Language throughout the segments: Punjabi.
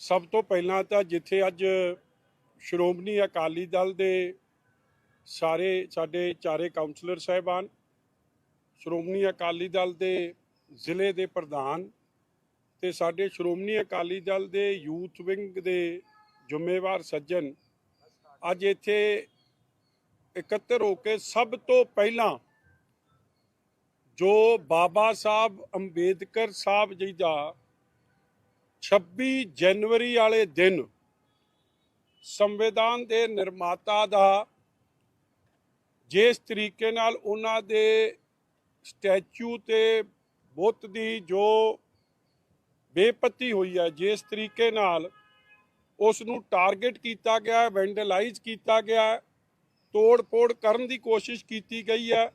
ਸਭ ਤੋਂ ਪਹਿਲਾਂ ਤਾਂ ਜਿੱਥੇ ਅੱਜ ਸ਼੍ਰੋਮਣੀ ਅਕਾਲੀ ਦਲ ਦੇ ਸਾਰੇ ਸਾਡੇ ਚਾਰੇ ਕਾਉਂਸਲਰ ਸਾਹਿਬਾਨ, ਸ਼੍ਰੋਮਣੀ ਅਕਾਲੀ ਦਲ ਦੇ ਜ਼ਿਲ੍ਹੇ ਦੇ ਪ੍ਰਧਾਨ ਤੇ ਸਾਡੇ ਸ਼੍ਰੋਮਣੀ ਅਕਾਲੀ ਦਲ ਦੇ ਯੂਥ ਵਿੰਗ ਦੇ ਜ਼ਿੰਮੇਵਾਰ ਸੱਜਣ ਅੱਜ ਇੱਥੇ ਇਕੱਤਰ ਹੋ ਕੇ ਸਭ ਤੋਂ ਪਹਿਲਾਂ ਜੋ ਬਾਬਾ ਸਾਹਿਬ ਅੰਬੇਦਕਰ ਸਾਹਿਬ ਜੀ ਦਾ 26 ਜਨਵਰੀ ਵਾਲੇ ਦਿਨ ਸੰਵਿਧਾਨ ਦੇ ਨਿਰਮਾਤਾ ਦਾ ਜਿਸ ਤਰੀਕੇ ਨਾਲ ਉਹਨਾਂ ਦੇ ਸਟੈਚੂ ਤੇ ਬੁੱਤ ਦੀ ਜੋ ਬੇਪਤੀ ਹੋਈ ਹੈ। ਜਿਸ ਤਰੀਕੇ ਨਾਲ ਉਸ ਨੂੰ ਟਾਰਗੇਟ ਕੀਤਾ ਗਿਆ ਵੈਂਡਲਾਈਜ਼ ਕੀਤਾ ਗਿਆ ਤੋੜ-ਫੋੜ ਕਰਨ ਦੀ ਕੋਸ਼ਿਸ਼ ਕੀਤੀ ਗਈ ਹੈ।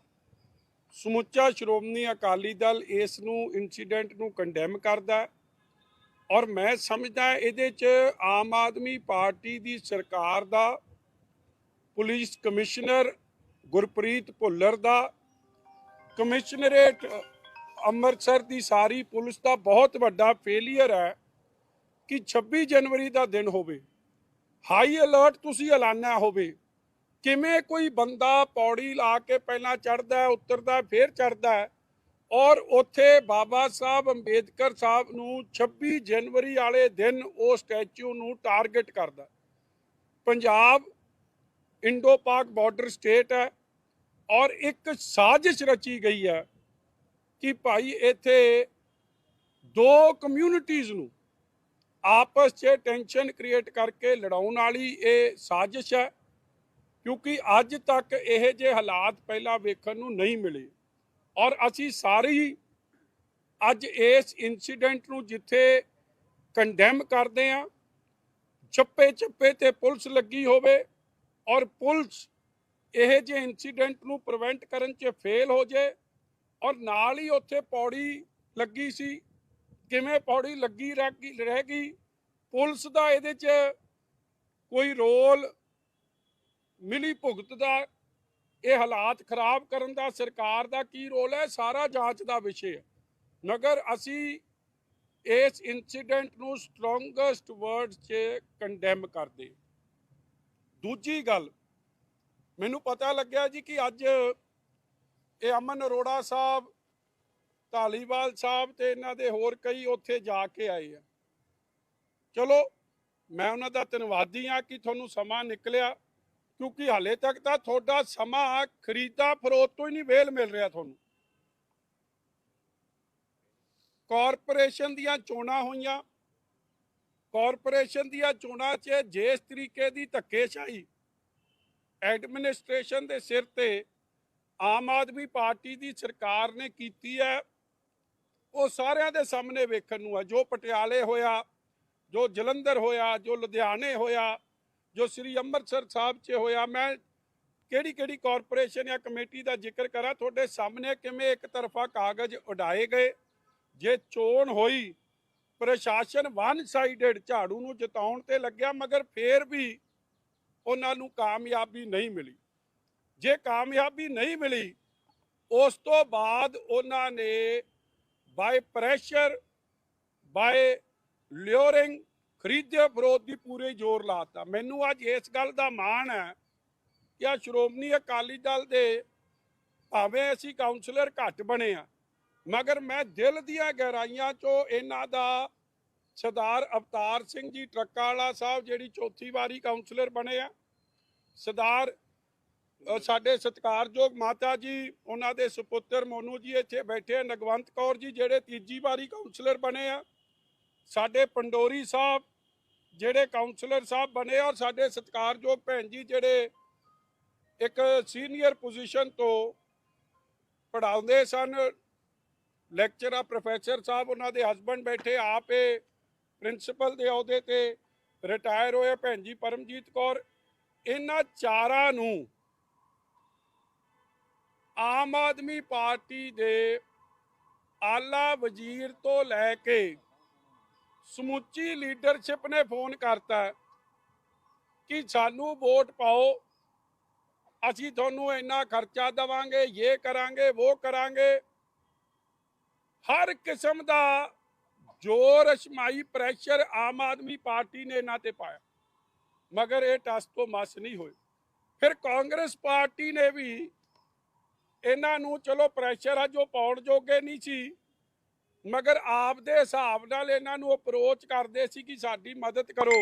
ਸਮੁੱਚਾ ਸ਼੍ਰੋਮਣੀ ਅਕਾਲੀ ਦਲ ਇਸ ਨੂੰ ਇਨਸੀਡੈਂਟ ਨੂੰ ਕੰਡੈਮ ਕਰਦਾ ਹੈ ਔਰ ਮੈਂ ਸਮਝਦਾ ਇਹਦੇ 'ਚ ਆਮ ਆਦਮੀ ਪਾਰਟੀ ਦੀ ਸਰਕਾਰ ਦਾ, ਪੁਲਿਸ ਕਮਿਸ਼ਨਰ ਗੁਰਪ੍ਰੀਤ ਭੁੱਲਰ ਦਾ, ਕਮਿਸ਼ਨਰੇਟ ਅੰਮ੍ਰਿਤਸਰ ਦੀ ਸਾਰੀ ਪੁਲਿਸ ਦਾ ਬਹੁਤ ਵੱਡਾ ਫੇਲਿਅਰ ਹੈ ਕਿ 26 ਜਨਵਰੀ ਦਾ ਦਿਨ ਹੋਵੇ। ਹਾਈ ਅਲਰਟ ਤੁਸੀਂ ਐਲਾਨਿਆ ਹੋਵੇ। ਕਿਵੇਂ ਕੋਈ ਬੰਦਾ ਪੌੜੀ ਲਾ ਕੇ ਪਹਿਲਾਂ ਚੜਦਾ ਉਤਰਦਾ ਫਿਰ ਚੜਦਾ ਔਰ ਉੱਥੇ ਬਾਬਾ ਸਾਹਿਬ ਅੰਬੇਦਕਰ ਸਾਹਿਬ ਨੂੰ 26 ਜਨਵਰੀ ਵਾਲੇ ਦਿਨ ਉਹ ਸਟੈਚੂ ਨੂੰ ਟਾਰਗੇਟ ਕਰਦਾ Punjab Indo Pak border state ਹੈ ਔਰ ਇੱਕ ਸਾਜ਼ਿਸ਼ ਰਚੀ ਗਈ ਹੈ ਕਿ ਭਾਈ ਇੱਥੇ ਦੋ ਕਮਿਊਨਿਟੀਆਂ ਨੂੰ ਆਪਸ 'ਚ ਟੈਨਸ਼ਨ ਕ੍ਰੀਏਟ ਕਰਕੇ ਲੜਾਉਣ ਵਾਲੀ ਇਹ ਸਾਜ਼ਿਸ਼ ਹੈ, ਕਿਉਂਕਿ ਅੱਜ ਤੱਕ ਇਹ ਜੇ ਹਾਲਾਤ ਪਹਿਲਾਂ ਵੇਖਣ ਨੂੰ ਨਹੀਂ ਮਿਲੇ। ਔਰ ਅਸੀਂ ਸਾਰੀ ਅੱਜ ਇਸ ਇਨਸੀਡੈਂਟ ਨੂੰ ਜਿੱਥੇ ਕੰਡੈਮ ਕਰਦੇ ਆ ਚੱਪੇ ਚੱਪੇ ਤੇ ਪੁਲਿਸ ਲੱਗੀ ਹੋਵੇ ਔਰ ਪੁਲਿਸ ਇਹ ਜੇ ਇਨਸੀਡੈਂਟ ਨੂੰ ਪ੍ਰੀਵੈਂਟ ਕਰਨ 'ਚ ਫੇਲ ਹੋ ਜੇ ਔਰ ਨਾਲ ਹੀ ਉੱਥੇ ਪੌੜੀ ਲੱਗੀ ਸੀ। ਕਿਵੇਂ ਪੌੜੀ ਲੱਗੀ ਰਹਿ ਗਈ ਰਹਿ ਗਈ? ਪੁਲਿਸ ਦਾ ਇਹਦੇ 'ਚ ਕੋਈ ਰੋਲ ਮਿਲੀ ਭੁਗਤ ਦਾ? ਇਹ ਹਾਲਾਤ ਖਰਾਬ ਕਰਨ ਦਾ ਸਰਕਾਰ ਦਾ ਕੀ ਰੋਲ ਹੈ? ਸਾਰਾ ਜਾਂਚ ਦਾ ਵਿਸ਼ੇ ਹੈ। ਮਗਰ ਅਸੀਂ ਇਸ ਇਨਸੀਡੈਂਟ ਨੂੰ ਸਟਰੋਂਗੈਸਟ ਵਰਡ 'ਚ ਕੰਡੈਮ ਕਰਦੇ ਦੂਜੀ ਗੱਲ, ਮੈਨੂੰ ਪਤਾ ਲੱਗਿਆ ਜੀ ਕਿ ਅੱਜ ਇਹ ਅਮਨ ਅਰੋੜਾ ਸਾਹਿਬ, ਧਾਲੀਵਾਲ ਸਾਹਿਬ ਤੇ ਇਹਨਾਂ ਦੇ ਹੋਰ ਕਈ ਉੱਥੇ ਜਾ ਕੇ ਆਏ ਆ। ਚਲੋ, ਮੈਂ ਉਹਨਾਂ ਦਾ ਧੰਨਵਾਦੀ ਆ ਕਿ ਤੁਹਾਨੂੰ ਸਮਾਂ ਨਿਕਲਿਆ, ਕਿਉਂਕਿ ਹਾਲੇ ਤੱਕ ਤਾਂ ਤੁਹਾਡਾ ਸਮਾਂ ਖਰੀਦਾ ਫਰੋਤ ਤੋਂ ਹੀ ਨਹੀਂ ਵੇਲ ਮਿਲ ਰਿਹਾ ਤੁਹਾਨੂੰ। ਕਾਰਪੋਰੇਸ਼ਨ ਦੀਆਂ ਚੋਣਾਂ ਹੋਈਆਂ। ਕਾਰਪੋਰੇਸ਼ਨ ਦੀਆਂ ਚੋਣਾਂ 'ਚ ਜਿਸ ਤਰੀਕੇ ਦੀ ਧੱਕੇਸ਼ਾਹੀ ਐਡਮਿਨਿਸਟ੍ਰੇਸ਼ਨ ਦੇ ਸਿਰ ਤੇ ਆਮ ਆਦਮੀ ਪਾਰਟੀ ਦੀ ਸਰਕਾਰ ਨੇ ਕੀਤੀ ਹੈ। ਉਹ ਸਾਰਿਆਂ ਦੇ ਸਾਹਮਣੇ ਵੇਖਣ ਨੂੰ ਹੈ। ਜੋ ਪਟਿਆਲੇ ਹੋਇਆ, ਜੋ ਜਲੰਧਰ ਹੋਇਆ, ਜੋ ਲੁਧਿਆਣੇ ਹੋਇਆ, ਜੋ ਸ੍ਰੀ ਅੰਮ੍ਰਿਤਸਰ ਸਾਹਿਬ 'ਚ ਹੋਇਆ, ਮੈਂ ਕਿਹੜੀ ਕਿਹੜੀ ਕਾਰਪੋਰੇਸ਼ਨ ਜਾਂ ਕਮੇਟੀ ਦਾ ਜ਼ਿਕਰ ਕਰਾਂ, ਤੁਹਾਡੇ ਸਾਹਮਣੇ ਕਿਵੇਂ ਇੱਕ ਤਰਫਾ ਕਾਗਜ਼ ਉਡਾਏ ਗਏ, ਜੇ ਚੋਣ ਹੋਈ, ਪ੍ਰਸ਼ਾਸਨ ਵਨ ਸਾਈਡਡ ਝਾੜੂ ਨੂੰ ਜਿਤਾਉਣ ਤੇ ਲੱਗਿਆ, ਮਗਰ ਫੇਰ ਵੀ ਉਹਨਾਂ ਨੂੰ ਕਾਮਯਾਬੀ ਨਹੀਂ ਮਿਲੀ। ਜੇ ਕਾਮਯਾਬੀ ਨਹੀਂ ਮਿਲੀ, ਉਸ ਤੋਂ ਬਾਅਦ ਉਹਨਾਂ ਨੇ ਬਾਈ ਪ੍ਰੈਸ਼ਰ ਬਾਈ ਲਿਓਰਿੰਗ ਖਰੀਦੇ ਵਿਰੋਧ ਦੀ ਪੂਰੇ ਜ਼ੋਰ ਲਾਤਾ ਮੈਨੂੰ ਅੱਜ ਇਸ ਗੱਲ ਦਾ ਮਾਣ ਹੈ ਕਿ ਆ ਸ਼੍ਰੋਮਣੀ ਅਕਾਲੀ ਦਲ ਦੇ ਭਾਵੇਂ ਅਸੀਂ ਕਾਉਂਸਲਰ ਘੱਟ ਬਣੇ ਆ ਮਗਰ ਮੈਂ ਦਿਲ ਦੀਆਂ ਗਹਿਰਾਈਆਂ ਚੋਂ ਇਹਨਾਂ ਦਾ ਸਰਦਾਰ ਅਵਤਾਰ ਸਿੰਘ ਜੀ ਟਰੱਕਾ ਵਾਲਾ ਸਾਹਿਬ, ਜਿਹੜੀ ਚੌਥੀ ਵਾਰੀ ਕਾਉਂਸਲਰ ਬਣੇ ਆ, ਸਰਦਾਰ ਸਾਡੇ ਸਤਿਕਾਰਯੋਗ ਮਾਤਾ ਜੀ, ਉਹਨਾਂ ਦੇ ਸੁਪੁੱਤਰ ਮੋਨੂ ਜੀ ਇੱਥੇ ਬੈਠੇ ਆ, ਨਗਵੰਤ ਕੌਰ ਜੀ ਜਿਹੜੇ ਤੀਜੀ ਵਾਰੀ ਕਾਉਂਸਲਰ ਬਣੇ ਆ। ਸਾਡੇ ਪੰਡੋਰੀ ਸਾਹਿਬ ਜਿਹੜੇ ਕਾਉਂਸਲਰ ਸਾਹਿਬ ਬਣੇ ਔਰ ਸਾਡੇ ਸਤਿਕਾਰਯੋਗ ਭੈਣ ਜੀ ਜਿਹੜੇ ਇੱਕ ਸੀਨੀਅਰ ਪੋਜੀਸ਼ਨ ਤੋਂ ਪੜਾਉਂਦੇ ਸਨ। ਲੈਕਚਰਰ ਪ੍ਰੋਫੈਸਰ ਸਾਹਿਬ, ਉਹਨਾਂ ਦੇ ਹਸਬੰਡ ਬੈਠੇ, ਆਪੇ ਪ੍ਰਿੰਸੀਪਲ ਦੇ ਅਹੁਦੇ ਤੇ ਰਿਟਾਇਰ ਹੋਏ ਭੈਣ ਜੀ ਪਰਮਜੀਤ ਕੌਰ, ਇਹਨਾਂ ਚਾਰਾਂ ਨੂੰ ਆਮ ਆਦਮੀ ਪਾਰਟੀ ਦੇ ਆਲਾ ਵਜ਼ੀਰ ਤੋਂ ਲੈ ਕੇ ਸਮੁੱਚੀ ਲੀਡਰਸ਼ਿਪ ਨੇ ਫੋਨ ਕਰਤਾ ਕਿ ਸਾਨੂੰ ਵੋਟ ਪਾਓ, ਅਸੀਂ ਤੁਹਾਨੂੰ ਇੰਨਾ ਖਰਚਾ ਦੇਵਾਂਗੇ ਇਹ ਕਰਾਂਗੇ ਉਹ ਕਰਾਂਗੇ। ਹਰ ਕਿਸਮ ਦਾ ਜ਼ੋਰ, ਅਸ਼ਮਾਈ ਪ੍ਰੈਸ਼ਰ ਆਮ ਆਦਮੀ ਪਾਰਟੀ ਨੇ ਇਹਨਾਂ ਤੇ ਪਾਇਆ। ਮਗਰ ਇਹ ਟਸ ਤੋਂ ਮਸ ਨਹੀਂ ਹੋਏ। ਫਿਰ ਕਾਂਗਰਸ ਪਾਰਟੀ ਨੇ ਵੀ ਇਹਨਾਂ ਨੂੰ ਚਲੋ ਪ੍ਰੈਸ਼ਰ ਆ ਜੋ ਪਾਉਣ ਜੋਗੇ ਨਹੀਂ ਸੀ। ਮਗਰ ਆਪ ਦੇ ਹਿਸਾਬ ਨਾਲ ਇਹਨਾਂ ਨੂੰ ਅਪਰੋਚ ਕਰਦੇ ਸੀ ਕਿ ਸਾਡੀ ਮਦਦ ਕਰੋ।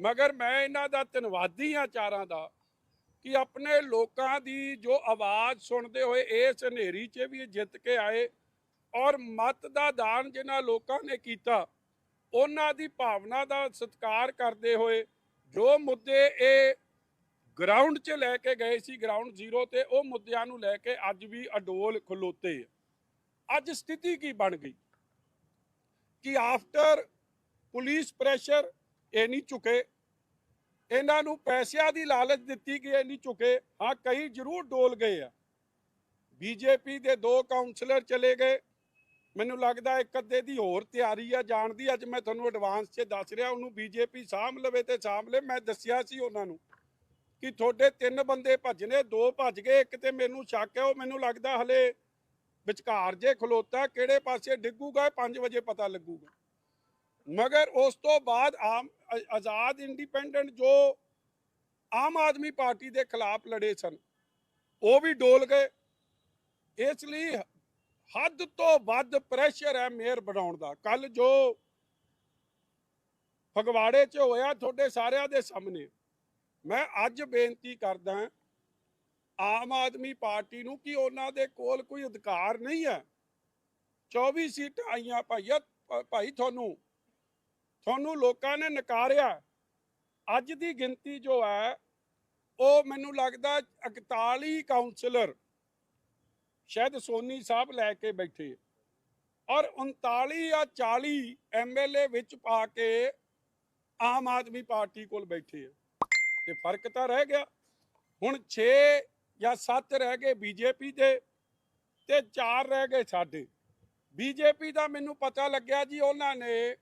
ਮਗਰ ਮੈਂ ਇਹਨਾਂ ਦਾ ਧੰਨਵਾਦੀ ਆ ਚਾਰਾਂ ਦਾ ਕਿ ਆਪਣੇ ਲੋਕਾਂ ਦੀ ਜੋ ਆਵਾਜ਼ ਸੁਣਦੇ ਹੋਏ ਇਸ ਹਨੇਰੀ 'ਚ ਵੀ ਜਿੱਤ ਕੇ ਆਏ ਔਰ ਮਤ ਦਾ ਦਾਨ ਜਿਨ੍ਹਾਂ ਲੋਕਾਂ ਨੇ ਕੀਤਾ, ਉਹਨਾਂ ਦੀ ਭਾਵਨਾ ਦਾ ਸਤਿਕਾਰ ਕਰਦੇ ਹੋਏ ਜੋ ਮੁੱਦੇ ਇਹ ਗਰਾਊਂਡ 'ਚ ਲੈ ਕੇ ਗਏ ਸੀ ਗਰਾਊਂਡ ਜ਼ੀਰੋ ਤੇ ਉਹ ਮੁੱਦਿਆਂ ਨੂੰ ਲੈ ਕੇ ਅੱਜ ਵੀ ਅਡੋਲ ਖਲੋਤੇ ਅੱਜ ਸਥਿਤੀ ਕੀ ਬਣ ਗਈ? ਕਿ ਆਫਟਰ ਪੁਲਿਸ ਪ੍ਰੈਸ਼ਰ ਇਹ ਨਹੀਂ ਝੁਕੇ, ਇਹਨਾਂ ਨੂੰ ਪੈਸਿਆਂ ਦੀ ਲਾਲਚ ਦਿੱਤੀ ਕਿ ਇਹ ਨਹੀਂ ਝੁਕੇ, ਹਾਂ, ਕਈ ਜ਼ਰੂਰ ਡੋਲ ਗਏ ਆ। ਬੀਜੇਪੀ ਦੇ ਦੋ ਕਾਉਂਸਲਰ ਚਲੇ ਗਏ। ਮੈਨੂੰ ਲੱਗਦਾ ਇੱਕ ਅੱਧੇ ਦੀ ਹੋਰ ਤਿਆਰੀ ਆ, ਜਾਣ ਦੀ। ਅੱਜ ਮੈਂ ਤੁਹਾਨੂੰ ਐਡਵਾਂਸ 'ਚ ਦੱਸ ਰਿਹਾ, ਉਹਨੂੰ ਬੀਜੇਪੀ ਸਾਂਭ ਲਵੇ ਤੇ ਸਾਂਭ ਲੈ ਮੈਂ ਦੱਸਿਆ ਸੀ ਉਹਨਾਂ ਨੂੰ। ਕਿ ਤੁਹਾਡੇ ਤਿੰਨ ਬੰਦੇ ਭੱਜਨੇ, ਦੋ ਭੱਜ ਗਏ, ਇੱਕ ਤੇ ਮੈਨੂੰ ਸ਼ੱਕ ਹੈ, ਉਹ ਮੈਨੂੰ ਲੱਗਦਾ ਹਲੇ ਵਿਚਕਾਰ ਜੇ ਖਲੋਤਾ, ਕਿਹੜੇ ਪਾਸੇ ਡਿੱਗੂਗਾ 5 ਵਜੇ ਪਤਾ ਲੱਗੂਗਾ। ਮਗਰ ਉਸ ਤੋਂ ਬਾਅਦ ਆਮ ਆਜ਼ਾਦ ਇੰਡੀਪੈਂਡੈਂਟ ਜੋ ਆਮ ਆਦਮੀ ਪਾਰਟੀ ਦੇ ਖਿਲਾਫ ਲੜੇ ਸਨ, ਉਹ ਵੀ ਡੋਲ ਗਏ। ਇਸ ਲਈ ਹੱਦ ਤੋਂ ਵੱਧ ਪ੍ਰੈਸ਼ਰ ਹੈ ਮੇਅਰ ਬਣਾਉਣ ਦਾ। ਕੱਲ ਜੋ ਫਗਵਾੜੇ 'ਚ ਹੋਇਆ, ਤੁਹਾਡੇ ਸਾਰਿਆਂ ਦੇ ਸਾਹਮਣੇ। ਮੈਂ ਅੱਜ ਬੇਨਤੀ ਕਰਦਾ ਆਮ ਆਦਮੀ ਪਾਰਟੀ ਨੂੰ ਕਿ ਉਹਨਾਂ ਦੇ ਕੋਲ ਕੋਈ ਅਧਿਕਾਰ ਨਹੀਂ ਹੈ। 24 ਸੀਟਾਂ ਆਈਆਂ ਭਾਈਆ ਭਾਈ ਤੁਹਾਨੂੰ ਤੁਹਾਨੂੰ ਲੋਕਾਂ ਨੇ ਨਕਾਰਿਆ। ਅੱਜ ਦੀ ਗਿਣਤੀ ਜੋ ਹੈ, ਉਹ ਮੈਨੂੰ ਲੱਗਦਾ 41 ਕਾਉਂਸਲਰ ਸ਼ਾਇਦ ਸੋਨੀ ਸਾਹਿਬ ਲੈ ਕੇ ਬੈਠੇ ਔਰ 39 ਜਾਂ 40 ਐਮਐਲਏ ਵਿੱਚ ਪਾ ਕੇ ਆਮ ਆਦਮੀ ਪਾਰਟੀ ਕੋਲ ਬੈਠੇ ਆ। ਤੇ ਫ਼ਰਕ ਤਾਂ ਰਹਿ ਗਿਆ। ਹੁਣ 6 ਜਾਂ 7 ਰਹਿ ਗਏ ਬੀਜੇਪੀ ਦੇ ਤੇ 4 ਰਹਿ ਗਏ ਸਾਡੇ। ਬੀਜੇਪੀ ਦਾ ਮੈਨੂੰ ਪਤਾ ਲੱਗਿਆ ਜੀ, ਉਹਨਾਂ ਨੇ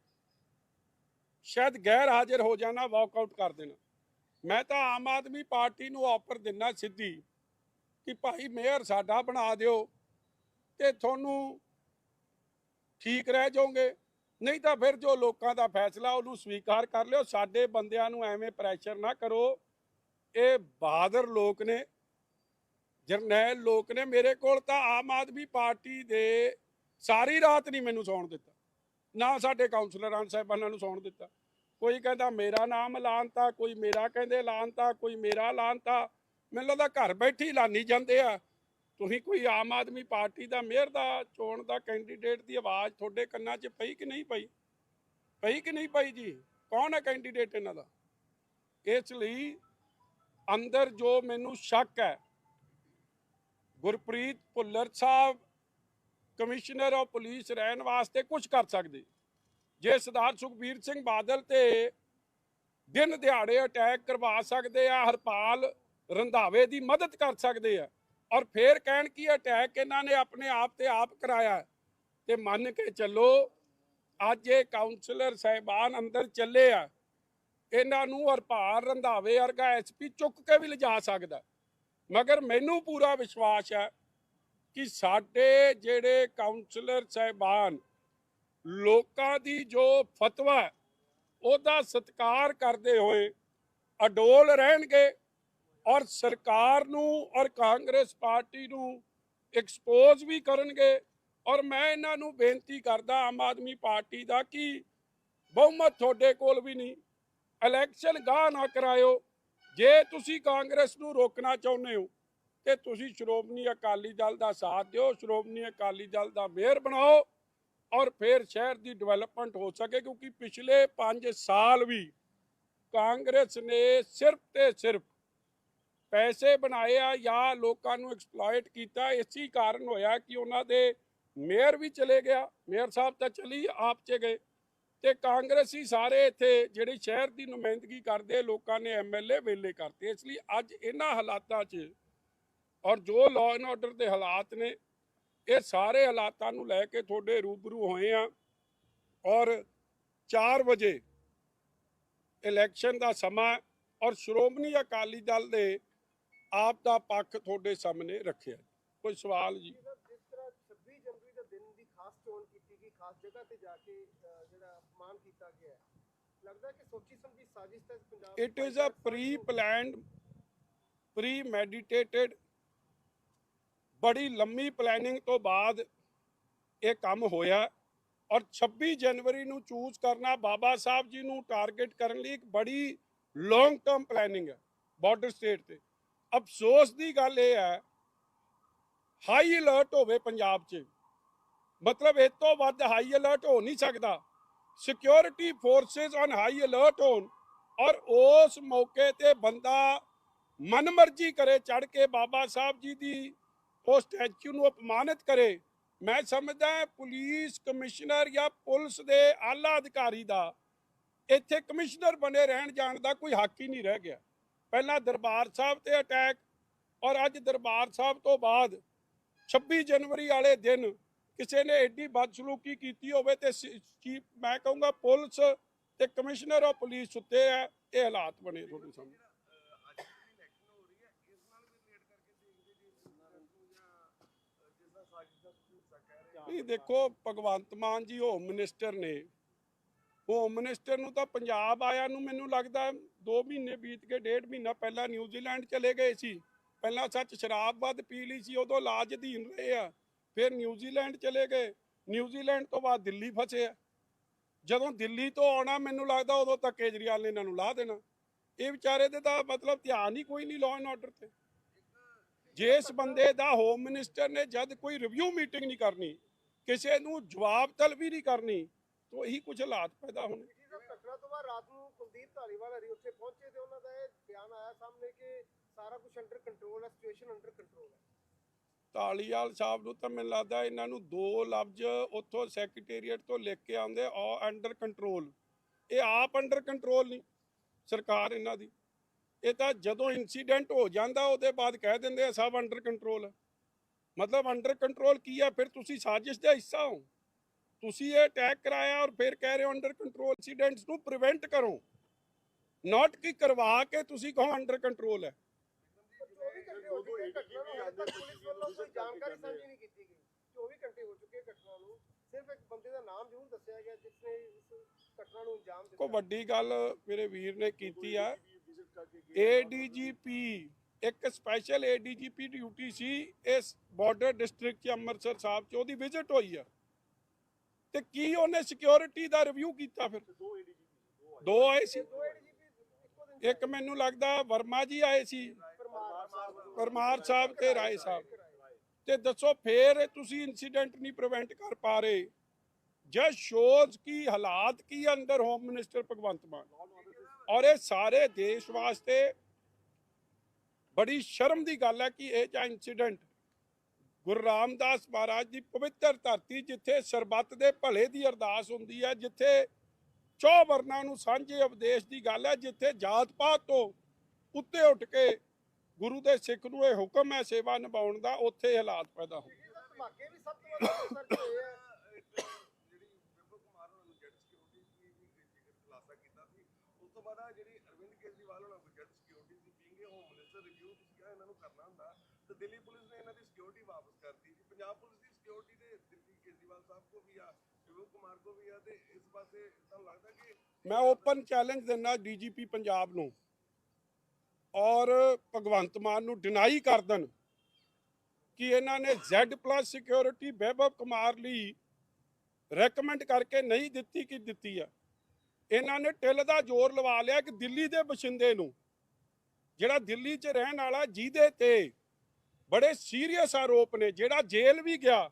ਸ਼ਾਇਦ ਗੈਰ ਹਾਜ਼ਰ ਹੋ ਜਾਣਾ ਵਾਕਆਊਟ ਕਰ ਦੇਣਾ। ਮੈਂ ਤਾਂ ਆਮ ਆਦਮੀ ਪਾਰਟੀ ਨੂੰ ਆਫਰ ਦਿੰਨਾ ਸਿੱਧੀ ਕਿ ਭਾਈ ਮੇਅਰ ਸਾਡਾ ਬਣਾ ਦਿਓ ਤੇ ਤੁਹਾਨੂੰ ਠੀਕ ਰਹਿ ਜਾਓਗੇ। ਨਹੀਂ ਤਾਂ ਫਿਰ ਜੋ ਲੋਕਾਂ ਦਾ ਫੈਸਲਾ ਉਹਨੂੰ ਸਵੀਕਾਰ ਕਰ ਲਿਓ, ਸਾਡੇ ਬੰਦਿਆਂ ਨੂੰ ਐਵੇਂ ਪ੍ਰੈਸ਼ਰ ਨਾ ਕਰੋ। ਇਹ ਬਹਾਦਰ ਲੋਕ ਨੇ, ਜਰਨੈਲ ਲੋਕ ਨੇ, ਮੇਰੇ ਕੋਲ ਤਾਂ ਆਮ ਆਦਮੀ ਪਾਰਟੀ ਦੇ ਸਾਰੀ ਰਾਤ ਨਹੀਂ ਮੈਨੂੰ ਸੌਣ ਦਿੱਤਾ। ਨਾ ਸਾਡੇ ਕਾਉਂਸਲਰਾਂ ਸਾਹਿਬਾਨਾਂ ਨੂੰ ਸੌਣ ਦਿੱਤਾ। ਕੋਈ ਕਹਿੰਦਾ ਮੇਰਾ ਨਾਮ ਐਲਾਨਤਾ ਕੋਈ ਮੇਰਾ ਕਹਿੰਦੇ ਐਲਾਨਤਾ ਕੋਈ ਮੇਰਾ ਐਲਾਨਤਾ ਮੈਨੂੰ ਲੱਗਦਾ ਘਰ ਬੈਠੀ ਐਲਾਨੀ ਜਾਂਦੇ ਆ। ਤੁਸੀਂ ਕੋਈ ਆਮ ਆਦਮੀ ਪਾਰਟੀ ਦਾ ਮੇਅਰ ਦਾ, ਚੋਣ ਦਾ ਕੈਂਡੀਡੇਟ ਦੀ ਆਵਾਜ਼ ਤੁਹਾਡੇ ਕੰਨਾਂ 'ਚ ਪਈ ਕਿ ਨਹੀਂ ਪਈ? ਪਈ ਕਿ ਨਹੀਂ ਪਈ ਜੀ? ਕੌਣ ਹੈ ਕੈਂਡੀਡੇਟ ਇਹਨਾਂ ਦਾ? ਇਸ ਲਈ ਅੰਦਰ ਜੋ ਮੈਨੂੰ ਸ਼ੱਕ ਹੈ, Gurpreet Bhullar sahib, commissioner of police ਰਹਿਣ ਵਾਸਤੇ ਕੁਝ ਕਰ ਸਕਦੇ। ਜੇ ਸਰਦਾਰ ਸੁਖਬੀਰ ਸਿੰਘ ਬਾਦਲ ਤੇ ਦਿਨ ਦਿਹਾੜੇ ਅਟੈਕ ਕਰਵਾ ਸਕਦੇ ਆ, ਹਰਪਾਲ ਰੰਧਾਵੇ ਦੀ ਮਦਦ ਕਰ ਸਕਦੇ ਆ ਔਰ ਫੇਰ ਕਹਿਣ ਕੀ ਅਟੈਕ ਇਹਨਾਂ ਨੇ ਆਪਣੇ ਆਪ ਤੇ ਆਪ ਕਰਾਇਆ ਤੇ ਮੰਨ ਕੇ ਚੱਲੋ, ਅੱਜ ਇਹ ਕਾਉਂਸਲਰ ਸਹਿਬਾਨ ਅੰਦਰ ਚੱਲੇ ਆ, ਇਹਨਾਂ ਨੂੰ ਹਰਪਾਲ ਰੰਧਾਵੇ ਵਰਗਾ ਐਸਪੀ ਚੁੱਕ ਕੇ ਵੀ ਲਿਜਾ ਸਕਦਾ ਮਗਰ ਮੈਨੂੰ ਪੂਰਾ ਵਿਸ਼ਵਾਸ ਹੈ ਕਿ ਸਾਡੇ ਜਿਹੜੇ ਕਾਉਂਸਲਰ ਸਹਿਬਾਨ, ਲੋਕਾਂ ਦੀ ਜੋ ਫਤਵਾ ਉਹਦਾ ਸਤਿਕਾਰ ਕਰਦੇ ਹੋਏ ਅਡੋਲ ਰਹਿਣਗੇ। ਔਰ ਸਰਕਾਰ ਨੂੰ ਔਰ ਕਾਂਗਰਸ ਪਾਰਟੀ ਨੂੰ ਐਕਸਪੋਜ਼ ਵੀ ਕਰਨਗੇ। ਔਰ ਮੈਂ ਇਹਨਾਂ ਨੂੰ ਬੇਨਤੀ ਕਰਦਾ ਆਮ ਆਦਮੀ ਪਾਰਟੀ ਦਾ ਕਿ ਬਹੁਮਤ ਤੁਹਾਡੇ ਕੋਲ ਵੀ ਨਹੀਂ। ਇਲੈਕਸ਼ਨ ਗਾਹ ਨਾ ਕਰਾਇਓ। ਜੇ ਤੁਸੀਂ ਕਾਂਗਰਸ ਨੂੰ ਰੋਕਣਾ ਚਾਹੁੰਦੇ ਹੋ, ਤੇ ਤੁਸੀਂ ਸ਼੍ਰੋਮਣੀ ਅਕਾਲੀ ਦਲ ਦਾ ਸਾਥ ਦਿਓ, ਸ਼੍ਰੋਮਣੀ ਅਕਾਲੀ ਦਲ ਦਾ ਮੇਅਰ ਬਣਾਓ ਔਰ ਫਿਰ ਸ਼ਹਿਰ ਦੀ ਡਿਵੈਲਪਮੈਂਟ ਹੋ ਸਕੇ, ਕਿਉਂਕਿ ਪਿਛਲੇ 5 ਸਾਲ ਵੀ ਕਾਂਗਰਸ ਨੇ ਸਿਰਫ ਤੇ ਸਿਰਫ ਪੈਸੇ ਬਣਾਏ ਆ ਜਾਂ ਲੋਕਾਂ ਨੂੰ ਐਕਸਪਲੋਇਟ ਕੀਤਾ, ਇਸੇ ਕਾਰਨ ਹੋਇਆ ਕਿ ਉਹਨਾਂ ਦੇ ਮੇਅਰ ਵੀ ਚਲੇ ਗਿਆ। ਮੇਅਰ ਸਾਹਿਬ ਤਾਂ ਚਲੀ, ਆਪ ਚ ਗਏ। ਤੇ ਕਾਂਗਰਸੀ ਸਾਰੇ ਇੱਥੇ ਜਿਹੜੇ ਸ਼ਹਿਰ ਦੀ ਨੁਮਾਇੰਦਗੀ ਕਰਦੇ, ਲੋਕਾਂ ਨੇ ਐਮਐਲਏ ਵੇਲੇ ਕਰਤੇ। ਇਸ ਲਈ ਅੱਜ ਇਹਨਾਂ ਹਾਲਾਤਾਂ 'ਚ ਔਰ ਜੋ ਲਾਅ ਐਂਡ ਆਰਡਰ ਦੇ ਹਾਲਾਤ ਨੇ, ਇਹ ਸਾਰੇ ਹਾਲਾਤਾਂ ਨੂੰ ਲੈ ਕੇ ਤੁਹਾਡੇ ਰੂਬਰੂ ਹੋਏ ਆ। ਔਰ 4 ਵਜੇ ਇਲੈਕਸ਼ਨ ਦਾ ਸਮਾਂ ਔਰ ਸ਼੍ਰੋਮਣੀ ਅਕਾਲੀ ਦਲ ਦੇ ਆਪ ਦਾ ਪੱਖ ਤੁਹਾਡੇ ਸਾਹਮਣੇ ਰੱਖਿਆ ਕੋਈ ਸਵਾਲ ਜੀ? ਜਿਸ ਤਰ੍ਹਾਂ 26 ਜਨਵਰੀ ਦੇ ਦਿਨ ਦੀ ਖਾਸ ਚੋਣ ਕੀਤੀ ਗਈ ਖਾਸ ਜਗ੍ਹਾ ਤੇ ਜਾ ਕੇ ਅਹ, ਜਿਹੜਾ ਅਪਮਾਨ ਕੀਤਾ ਗਿਆ ਹੈ ਲੱਗਦਾ ਕਿ ਸੋਚੀ ਸਮਝੀ ਸਾਜ਼ਿਸ਼ ਤਾਂ ਇਸ ਪੰਜਾਬ ਦੀ it is a pre planned premeditated ਬੜੀ ਲੰਮੀ ਪਲੈਨਿੰਗ ਤੋਂ ਬਾਅਦ ਇਹ ਕੰਮ ਹੋਇਆ। ਔਰ 26 ਜਨਵਰੀ ਨੂੰ ਚੂਜ਼ ਕਰਨਾ ਬਾਬਾ ਸਾਹਿਬ ਜੀ ਨੂੰ ਟਾਰਗੇਟ ਕਰਨ ਲਈ ਇੱਕ ਬੜੀ ਲੌਂਗ ਟਰਮ ਪਲੈਨਿੰਗ ਹੈ ਬਾਰਡਰ ਸਟੇਟ ਤੇ। ਅਫਸੋਸ ਦੀ ਗੱਲ ਇਹ ਹੈ ਹਾਈ ਅਲਰਟ ਹੋਵੇ ਪੰਜਾਬ 'ਚ। ਮਤਲਬ ਇਹ ਤੋਂ ਵੱਧ ਹਾਈ ਅਲਰਟ ਹੋ ਨਹੀਂ ਸਕਦਾ। Security forces on high alert ਹੋਣ ਔਰ ਉਸ ਮੌਕੇ ਤੇ ਬੰਦਾ ਮਨਮਰਜ਼ੀ ਕਰੇ ਚੜ ਕੇ ਬਾਬਾ ਸਾਹਿਬ ਜੀ ਦੀ ਉਹ ਸਟੈਚੂ ਨੂੰ ਅਪਮਾਨਿਤ ਕਰੇ। ਮੈਂ ਸਮਝਦਾ ਹਾਂ ਪੁਲਿਸ ਕਮਿਸ਼ਨਰ ਜਾਂ ਪੁਲਿਸ ਦੇ ਆਲਾ ਅਧਿਕਾਰੀ ਦਾ ਇੱਥੇ ਕਮਿਸ਼ਨਰ ਬਣੇ ਰਹਿਣ ਜਾਣ ਦਾ ਕੋਈ ਹੱਕ ਹੀ ਨਹੀਂ ਰਹਿ ਗਿਆ। ਪਹਿਲਾਂ ਦਰਬਾਰ ਸਾਹਿਬ ਤੇ ਅਟੈਕ ਔਰ ਅੱਜ ਦਰਬਾਰ ਸਾਹਿਬ ਤੋਂ ਬਾਅਦ 26 ਜਨਵਰੀ ਵਾਲੇ ਦਿਨ ਕਿਸੇ ਨੇ ਐਡੀ ਬਦਸਲੂਕੀ ਕੀਤੀ ਹੋਵੇ ਤੇ ਚੀਫ ਮੈਂ ਕਹੂੰਗਾ ਪੁਲਿਸ ਤੇ ਕਮਿਸ਼ਨਰ ਆਫ ਪੁਲਿਸ ਸੁੱਤੇ ਹੈ ਇਹ ਹਾਲਾਤ ਬਣੇ ਤੁਹਾਡੇ ਸਾਹਮਣੇ। ਇਹ ਦੇਖੋ, ਭਗਵੰਤ ਮਾਨ ਜੀ ਹੋਮ ਮਿਨਿਸਟਰ ਨੇ ਹੋਮ ਮਿਨਿਸਟਰ ਨੂੰ ਤਾਂ ਪੰਜਾਬ ਆਇਆ ਨੂੰ ਮੈਨੂੰ ਲੱਗਦਾ 2 ਮਹੀਨੇ ਬੀਤ ਕੇ ਡੇਢ ਮਹੀਨਾ ਪਹਿਲਾਂ ਨਿਊਜ਼ੀਲੈਂਡ ਚਲੇ ਗਏ ਸੀ। ਪਹਿਲਾਂ ਸੱਚ ਸ਼ਰਾਬ ਵੱਧ ਪੀ ਲਈ ਸੀ, ਉਦੋਂ ਲਾਜ ਅਧੀਨ ਰਹੇ ਆ। ਫਿਰ ਨਿਊਜ਼ੀਲੈਂਡ ਚਲੇ ਗਏ। ਨਿਊਜ਼ੀਲੈਂਡ ਤੋਂ ਬਾਅਦ ਦਿੱਲੀ ਫਸੇ ਆ। ਜਦੋਂ ਦਿੱਲੀ ਤੋਂ ਆਉਣਾ ਮੈਨੂੰ ਲੱਗਦਾ ਉਦੋਂ ਤੱਕ ਕੇਜਰੀਵਾਲ ਨੇ ਇਹਨਾਂ ਨੂੰ ਲਾ ਦੇਣਾ। ਇਹ ਵਿਚਾਰੇ ਦੇ ਤਾਂ ਮਤਲਬ ਧਿਆਨ ਹੀ ਕੋਈ ਨਹੀਂ ਲਾਅ ਐਂਡ ਆਰਡਰ ਤੇ। ਜਿਸ ਬੰਦੇ ਦਾ ਹੋਮ ਮਿਨਿਸਟਰ ਨੇ ਜਦ ਕੋਈ ਰਿਵਿਊ ਮੀਟਿੰਗ ਨਹੀਂ ਕਰਨੀ, ਕਿਸੇ ਨੂੰ ਜਵਾਬ ਤਲਬੀ ਨਹੀਂ ਕਰਨੀ ਤਾਂ ਇਹੀ ਕੁਝ ਹਾਲਾਤ ਪੈਦਾ ਹੋਣੇ। ਘਟਨਾ ਤੋਂ ਬਾਅਦ ਰਾਤ ਨੂੰ ਕੁਲਦੀਪ ਧਾਲੀਵਾਲ ਹਰੀ ਉੱਥੇ ਪਹੁੰਚੇ ਤੇ ਉਹਨਾਂ ਦਾ ਇਹ ਬਿਆਨ ਆਇਆ ਸਾਹਮਣੇ ਕਿ ਸਾਰਾ ਕੁਝ ਅੰਡਰ ਕੰਟਰੋਲ ਹੈ ਸਿਚੁਏਸ਼ਨ ਅੰਡਰ ਕੰਟਰੋਲ ਹੈ। ਤਾਲੀਵਾਲ ਸਾਹਿਬ ਨੂੰ ਤਾਂ ਮੈਨੂੰ ਲੱਗਦਾ ਇਹਨਾਂ ਨੂੰ ਦੋ ਲਫ਼ਜ਼ ਉੱਥੋਂ ਸੈਕਟਰੀਏਟ ਤੋਂ ਲਿਖ ਕੇ ਆਉਂਦੇ ਆ ਅੰਡਰ ਕੰਟਰੋਲ ਇਹ ਆਪ ਅੰਡਰ ਕੰਟਰੋਲ ਨਹੀਂ ਸਰਕਾਰ ਇਹਨਾਂ ਦੀ। ਇਹ ਤਾਂ ਜਦੋਂ ਇਨਸੀਡੈਂਟ ਹੋ ਜਾਂਦਾ ਉਹਦੇ ਬਾਅਦ ਕਹਿ ਦਿੰਦੇ ਆ ਸਭ ਅੰਡਰ ਕੰਟਰੋਲ ਮਤਲਬ ਅੰਡਰ ਕੰਟਰੋਲ ਕੀ ਆ? ਫਿਰ ਤੁਸੀਂ ਸਾਜ਼ਿਸ਼ ਦਾ ਹਿੱਸਾ ਹੋ। ਤੁਸੀਂ ਇਹ ਅਟੈਕ ਕਰਾਇਆ ਔਰ ਫਿਰ ਕਹਿ ਰਹੇ ਹੋ ਅੰਡਰ ਕੰਟਰੋਲ ਇਨਸੀਡੈਂਟਸ ਨੂੰ ਪ੍ਰੀਵੈਂਟ ਕਰੋ। ਨਾਟ ਕਿ ਕਰਵਾ ਕੇ ਤੁਸੀਂ ਕਹੋ ਅੰਡਰ ਕੰਟਰੋਲ ਹੈ। 24 ਘੰਟੇ ਹੋ ਚੁੱਕੇ ਘਟਨਾ ਨੂੰ ਹਜੇ ਤੱਕ ਪੁਲਿਸ ਵੱਲੋਂ ਕੋਈ ਜਾਣਕਾਰੀ ਸਾਂਝੀ ਨਹੀਂ ਕੀਤੀ ਗਈ। 24 ਘੰਟੇ ਹੋ ਚੁੱਕੇ ਘਟਨਾ ਨੂੰ। ਸਿਰਫ ਇੱਕ ਬੰਦੇ ਦਾ ਨਾਮ ਜ਼ਰੂਰ ਦੱਸਿਆ ਗਿਆ ਜਿਸ ਨੇ ਇਸ ਘਟਨਾ ਨੂੰ ਅੰਜਾਮ ਦਿੱਤਾ। ਕੋ ਵੱਡੀ ਗੱਲ ਮੇਰੇ ਵੀਰ ਨੇ ਕੀਤੀ ਆ। ਏਡੀਜੀਪੀ ਇੱਕ ਸਪੈਸ਼ਲ ਏਡੀਜੀਪੀ ਡਿਊਟੀ ਸੀ ਇਸ ਬਾਰਡਰ ਡਿਸਟ੍ਰਿਕਟ ਚ ਅੰਮ੍ਰਿਤਸਰ ਸਾਹਿਬ ਚ। ਉਹਦੀ ਵਿਜ਼ਿਟ ਹੋਈ ਆ। ਤੇ ਕੀ ਉਹਨੇ ਸਿਕਿਉਰਿਟੀ ਦਾ ਰਿਵਿਊ ਕੀਤਾ ਫਿਰ? ਦੋ ਆਏ ਸੀ। ਇੱਕੋ ਮੈਨੂੰ ਲੱਗਦਾ ਵਰਮਾ ਜੀ ਆਏ ਸੀ। ਪਰਮਾਰ ਸਾਹਿਬ ਤੇ ਰਾਏ ਸਾਹਿਬ। ਤੇ ਦੱਸੋ ਫੇਰ ਤੁਸੀਂ ਇਨਸੀਡੈਂਟ ਨਹੀਂ ਪ੍ਰੀਵੈਂਟ ਕਰ ਪਾ ਰਹੇ। ਜਸ ਸ਼ੋਜ਼ ਕੀ ਹਾਲਾਤ ਕੀ ਅੰਦਰ ਹੋਮ ਮਿਨਿਸਟਰ ਭਗਵੰਤ ਮਾਨ? ਔਰ ਇਹ ਸਾਰੇ ਦੇਸ਼ ਵਾਸਤੇ ਬੜੀ ਸ਼ਰਮ ਦੀ ਗੱਲ ਹੈ ਕਿ ਇਹ ਜਿਹਾ ਇਨਸੀਡੈਂਟ ਗੁਰੂ ਰਾਮਦਾਸ ਮਹਾਰਾਜ ਦੀ ਪਵਿੱਤਰ ਧਰਤੀ ਜਿੱਥੇ ਸਰਬੱਤ ਦੇ ਭਲੇ ਦੀ ਅਰਦਾਸ ਹੁੰਦੀ ਹੈ, ਜਿੱਥੇ ਚੌ ਵਰਨਾਂ ਨੂੰ ਸਾਂਝੇ ਉਪਦੇਸ਼ ਦੀ ਗੱਲ ਹੈ, ਜਿੱਥੇ ਜਾਤ ਪਾਤ ਤੋਂ ਉੱਤੇ ਉੱਠ ਕੇ ਗੁਰੂ ਦੇ ਸਿੱਖ ਨੂੰ ਇਹ ਹੁਕਮ ਹੈ ਸੇਵਾ ਨਿਭਾਉਣ ਦਾ, ਉੱਥੇ ਹਾਲਾਤ ਪੈਦਾ ਹੋ ਧਮਾਕੇ ਵੀ ਸਭ ਤੋਂ ਵੱਧ ਸਰ ਹੋਏ ਆ ਇੱਕ ਜਿਹੜੀ ਵਿਪਲ ਕੁਮਾਰ ਉਹਨਾਂ ਨੂੰ ਜੈਟ ਸਿਕਿਉਰਿਟੀ ਦੀ ਵੀ ਜ਼ਿਕਰ ਖੁਲਾਸਾ ਕੀਤਾ ਸੀ ਉਸ ਤੋਂ ਬਾਅਦ ਆ ਜਿਹੜੀ ਅਰਵਿੰਦ ਕੇਜਰੀਵਾਲ ਉਹਨਾਂ ਨੂੰ ਜੈਟ ਸਿਕਿਉਰਿਟੀ ਦੀ ਪੀਂਗੇ ਹੋਮ ਮਿਨਿਸਟਰ ਰਿਵਿਊ ਤੁਸੀਂ ਕਿਹਾ ਇਹਨਾਂ ਨੂੰ ਕਰਨਾ ਹੁੰਦਾ ਤੇ ਦਿੱਲੀ ਪੁਲਿਸ ਨੇ ਇਹਨਾਂ ਦੀ ਸਿਕਿਉਰਿਟੀ ਵਾਪਸ ਕਰਤੀ। ਜੀ ਪੰਜਾਬ ਪੁਲਿਸ ਦੀ ਸਿਕਿਉਰਿਟੀ ਦੇ ਦਿੱਲੀ ਕੇਜਰੀਵਾਲ ਸਾਹਿਬ ਕੋ ਵੀ ਆ ਵਿਪਲ ਕੁਮਾਰ ਕੋ ਵੀ ਆ ਤੇ ਇਸ ਪਾਸੇ ਤੁਹਾਨੂੰ ਲੱਗਦਾ ਕਿ ਮੈਂ ਓਪਨ ਚੈਲੰਜ ਦਿੰਦਾ ਡੀਜੀਪੀ ਪੰਜਾਬ ਨੂੰ ਔਰ ਭਗਵੰਤ ਮਾਨ ਨੂੰ ਡਿਨਾਈ ਕਰ ਦੇਣ ਕਿ ਇਹਨਾਂ ਨੇ Z+ ਸਿਕਿਉਰਿਟੀ ਵੈਭਵ ਕੁਮਾਰ ਲਈ ਰეკਮੈਂਡ ਕਰਕੇ ਨਹੀਂ ਦਿੱਤੀ ਕਿ ਦਿੱਤੀ ਆ। ਇਹਨਾਂ ਨੇ ਟਿੱਲ ਦਾ ਜ਼ੋਰ ਲਵਾ ਲਿਆ ਕਿ ਦਿੱਲੀ ਦੇ ਬਸ਼ਿੰਦੇ ਨੂੰ, ਜਿਹੜਾ ਦਿੱਲੀ 'ਚ ਰਹਿਣ ਵਾਲਾ ਜਿਹਦੇ ਤੇ ਬੜੇ ਸੀਰੀਅਸ ਆਰੋਪ ਨੇ, ਜਿਹੜਾ ਜੇਲ੍ਹ ਵੀ ਗਿਆ,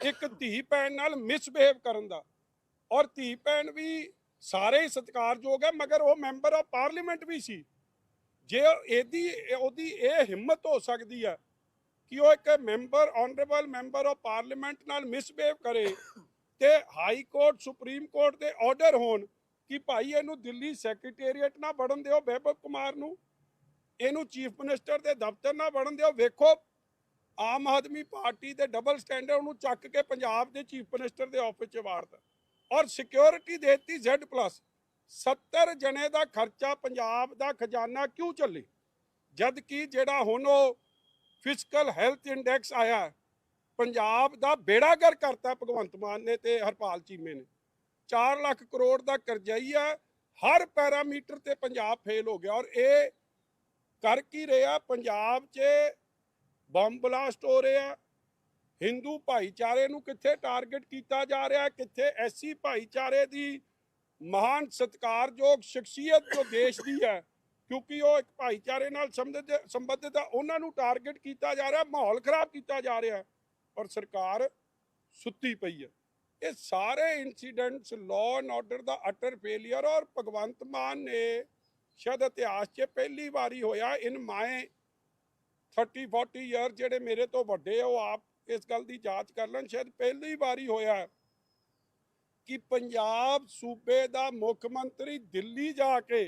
ਇੱਕ ਧੀ ਭੈਣ ਨਾਲ ਮਿਸਬਿਹੇਵ ਕਰਨ ਦਾ। ਔਰ ਧੀ ਭੈਣ ਵੀ ਸਾਰੇ ਹੀ ਸਤਿਕਾਰਯੋਗ ਹੈ, ਮਗਰ ਉਹ ਮੈਂਬਰ ਆਫ ਪਾਰਲੀਮੈਂਟ ਵੀ ਸੀ। ਜੇ ਇਹਦੀ, ਉਹਦੀ ਇਹ ਹਿੰਮਤ ਹੋ ਸਕਦੀ ਹੈ ਕਿ ਉਹ ਇੱਕ member honourable member of parliament ਨਾਲ ਮਿਸਬਿਹੇਵ ਕਰੇ ਤੇ ਹਾਈ ਕੋਰਟ ਸੁਪਰੀਮ ਕੋਰਟ ਦੇ ਆਰਡਰ ਹੋਣ ਕਿ ਭਾਈ ਇਹਨੂੰ ਦਿੱਲੀ ਸੈਕਟਰੀਏਟ ਨਾ ਵੜਨ ਦਿਓ ਬੈਭਵ ਕੁਮਾਰ ਨੂੰ। ਇਹਨੂੰ ਚੀਫ ਮਿਨਿਸਟਰ ਦੇ ਦਫ਼ਤਰ ਨਾ ਵੜਨ ਦਿਓ। ਵੇਖੋ, ਆਮ ਆਦਮੀ ਪਾਰਟੀ ਦੇ ਡਬਲ ਸਟੈਂਡਰਡ ਉਹਨੂੰ ਚੱਕ ਕੇ ਪੰਜਾਬ ਦੇ ਚੀਫ ਮਿਨਿਸਟਰ ਦੇ ਆਫਿਸ 'ਚ ਵਾੜਦਾ ਔਰ ਸਿਕਿਉਰਿਟੀ ਦੇਤੀ Z ਪਲੱਸ 70 ਜਣੇ ਦਾ ਖਰਚਾ ਪੰਜਾਬ ਦਾ ਖਜ਼ਾਨਾ ਕਿਉਂ ਚੱਲੇ? ਜਦ ਕਿ ਜਿਹੜਾ ਹੁਣ ਉਹ ਫਿਜ਼ੀਕਲ ਹੈਲਥ ਇੰਡੈਕਸ ਆਇਆ, ਪੰਜਾਬ ਦਾ ਬੇੜਾਗਰ ਕਰਤਾ ਭਗਵੰਤ ਮਾਨ ਨੇ ਤੇ ਹਰਪਾਲ ਚੀਮੇ ਨੇ। 4 ਲੱਖ ਕਰੋੜ ਦਾ ਕਰਜ਼ਾਈ ਹੈ ਹਰ ਪੈਰਾਮੀਟਰ ਤੇ ਪੰਜਾਬ ਫੇਲ ਹੋ ਗਿਆ। ਔਰ ਇਹ ਕਰ ਕੀ ਰਿਹਾ? ਪੰਜਾਬ 'ਚ ਬੰਬ ਬਲਾਸਟ ਹੋ ਰਿਹਾ। ਹਿੰਦੂ ਭਾਈਚਾਰੇ ਨੂੰ ਕਿੱਥੇ ਟਾਰਗੇਟ ਕੀਤਾ ਜਾ ਰਿਹਾ? ਕਿੱਥੇ ਐਸੀ ਭਾਈਚਾਰੇ ਦੀ ਮਹਾਨ ਸਤਿਕਾਰਯੋਗ ਸ਼ਖਸੀਅਤ ਜੋ ਦੇਸ਼ ਦੀ ਹੈ? ਕਿਉਂਕਿ ਉਹ ਇੱਕ ਭਾਈਚਾਰੇ ਨਾਲ ਸੰਬੰਧਿਤ ਸੰਬੰਧਿਤ ਹੈ। ਉਹਨਾਂ ਨੂੰ ਟਾਰਗੇਟ ਕੀਤਾ ਜਾ ਰਿਹਾ, ਮਾਹੌਲ ਖਰਾਬ ਕੀਤਾ ਜਾ ਰਿਹਾ ਪਰ ਸਰਕਾਰ ਸੁੱਤੀ ਪਈ ਹੈ। ਇਹ ਸਾਰੇ ਇਨਸੀਡੈਂਟਸ ਲਾਅ ਐਂਡ ਆਰਡਰ ਦਾ ਅਟਰ ਫੇਲਿਅਰ ਔਰ ਭਗਵੰਤ ਮਾਨ ਨੇ ਸ਼ਾਇਦ ਇਤਿਹਾਸ 'ਚ ਪਹਿਲੀ ਵਾਰੀ ਹੋਇਆ ਇਨ ਮਾਏ 30 40 ਇਅਰ ਜਿਹੜੇ ਮੇਰੇ ਤੋਂ ਵੱਡੇ ਉਹ ਆਪ ਇਸ ਗੱਲ ਦੀ ਜਾਂਚ ਕਰ ਲੈਣ। ਸ਼ਾਇਦ ਪਹਿਲੀ ਵਾਰੀ ਹੋਇਆ ਕਿ ਪੰਜਾਬ ਸੂਬੇ ਦਾ ਮੁੱਖ ਮੰਤਰੀ ਦਿੱਲੀ ਜਾ ਕੇ